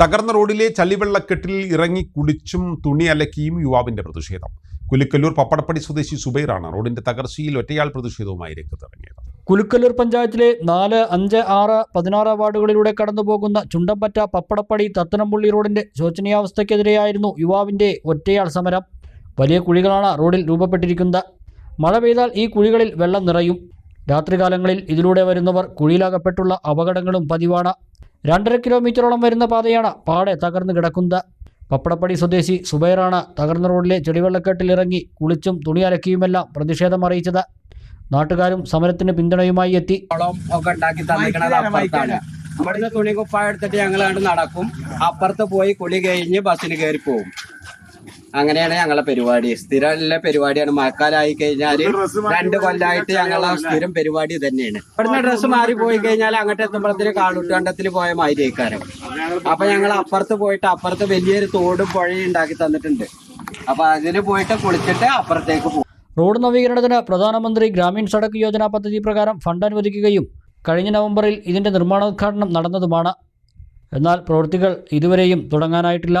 തകർന്ന റോഡിലെ ചളിവെള്ളക്കെട്ടിൽ ഇറങ്ങി കുളിച്ചും തുണി അലക്കിയും യുവാവിന്റെ പ്രതിഷേധം. കുലുക്കല്ലൂർ പപ്പടപ്പടി സ്വദേശി സുബൈറാണ് റോഡിന്റെ തകർച്ചയിൽ ഒറ്റയാൾ പ്രതിഷേധവുമായി രംഗത്തിറങ്ങിയത്. കുലുക്കല്ലൂർ പഞ്ചായത്തിലെ നാല് അഞ്ച് ആറ് പതിനാറ് വാർഡുകളിലൂടെ കടന്നുപോകുന്ന ചുണ്ടമ്പറ്റ പപ്പടപ്പടി തത്തനംപുള്ളി റോഡിന്റെ ശോചനീയാവസ്ഥയ്ക്കെതിരെയായിരുന്നു യുവാവിന്റെ ഒറ്റയാൾ സമരം. വലിയ കുഴികളാണ് റോഡിൽ രൂപപ്പെട്ടിരിക്കുന്നത്. മഴ പെയ്താൽ ഈ കുഴികളിൽ വെള്ളം നിറയും. രാത്രികാലങ്ങളിൽ ഇതിലൂടെ വരുന്നവർ കുഴിയിലകപ്പെട്ടുള്ള അപകടങ്ങളും പതിവാണ്. രണ്ടര കിലോമീറ്ററോളം വരുന്ന പാതയാണ്. പാടെ തകർന്നു കിടക്കുന്നത് പപ്പടപ്പടി സ്വദേശി സുബൈറാണ് തകർന്ന റോഡിലെ ചെടിവെള്ളക്കെട്ടിൽ ഇറങ്ങി കുളിച്ചും തുണി അലക്കിയുമെല്ലാം പ്രതിഷേധം അറിയിച്ചത്. നാട്ടുകാരും സമരത്തിന് പിന്തുണയുമായി എത്തി. ഒക്കെ ഉണ്ടാക്കി തന്നിക്കണത് അപ്പുറത്താണ്. ഇവിടുന്ന് തുണി കുപ്പായ എടുത്തിട്ട് ഞങ്ങൾ നടക്കും. അപ്പുറത്ത് പോയി കുളി കഴിഞ്ഞ് ബസ്സിന് കയറി പോകും അങ്ങനെയാണ് ഞങ്ങളെ പരിപാടി. സ്ഥിരമുള്ള പരിപാടിയാണ്. മഴക്കാലമായി കഴിഞ്ഞാൽ രണ്ട് കൊല്ലമായിട്ട് ഞങ്ങളെ സ്ഥിരം പരിപാടി തന്നെയാണ് ഇവിടുന്ന് ഡ്രസ്സ് മാറി പോയി കഴിഞ്ഞാൽ അങ്ങോട്ട് എത്തുമ്പോഴത്തേക്ക് കാളൂട്ടുകണ്ടത്തിൽ പോയ മാതിരിക്കാരം അപ്പൊ ഞങ്ങൾ അപ്പുറത്ത് പോയിട്ട് അപ്പുറത്ത് വലിയൊരു തോടും പുഴയും ഉണ്ടാക്കി തന്നിട്ടുണ്ട്. അപ്പൊ അതിൽ പോയിട്ട് കുളിച്ചിട്ട് അപ്പുറത്തേക്ക് പോകും റോഡ് നവീകരണത്തിന് പ്രധാനമന്ത്രി ഗ്രാമീൺ സടക്ക് യോജന പദ്ധതി പ്രകാരം ഫണ്ട് അനുവദിക്കുകയും കഴിഞ്ഞ നവംബറിൽ ഇതിന്റെ നിർമ്മാണോദ്ഘാടനം നടന്നതുമാണ്. എന്നാൽ പ്രവൃത്തികൾ ഇതുവരെയും തുടങ്ങാനായിട്ടില്ല.